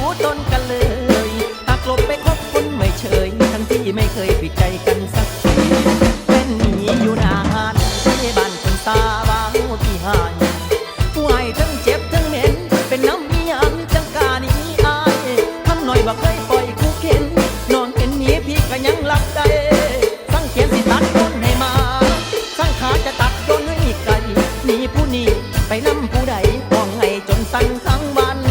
ผู้ตนกันเลยหากลบไปคบคนไม่เฉย ทั้งที่ไม่เคยปิดใจกันสักทีเป็นหนีอยู่นานที่บ้านคนตาวางที่หายป่วยทั้งเจ็บทั้งเหม็น เป็นน้ำมียามจังกานี้อายทำหน่อยบ่เคยปล่อยคู่เข็น นอนเห็นหนี้พี่ก็ยังหลับได้สั่งเขียนสิตัดต้นให้มาสั่งขาจะตัดโดนให้ไกลหนีผู้นี้ไปนำผู้ใดห้องให้จนสั่นทั้งวัน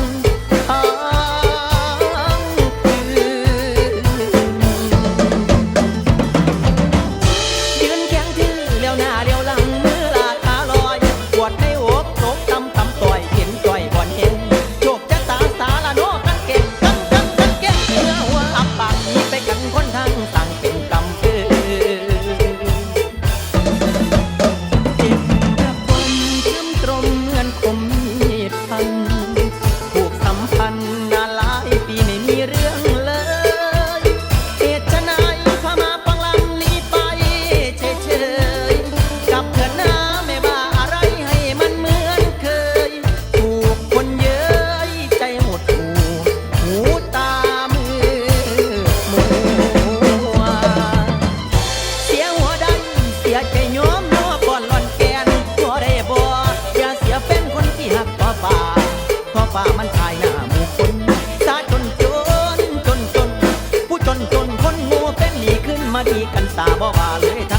น้าหมู่คนสาจนจนจนจน ผู้จนจนคนงูเป็นหนีขึ้นมาดีกันตาบ่บาเลยทั้ง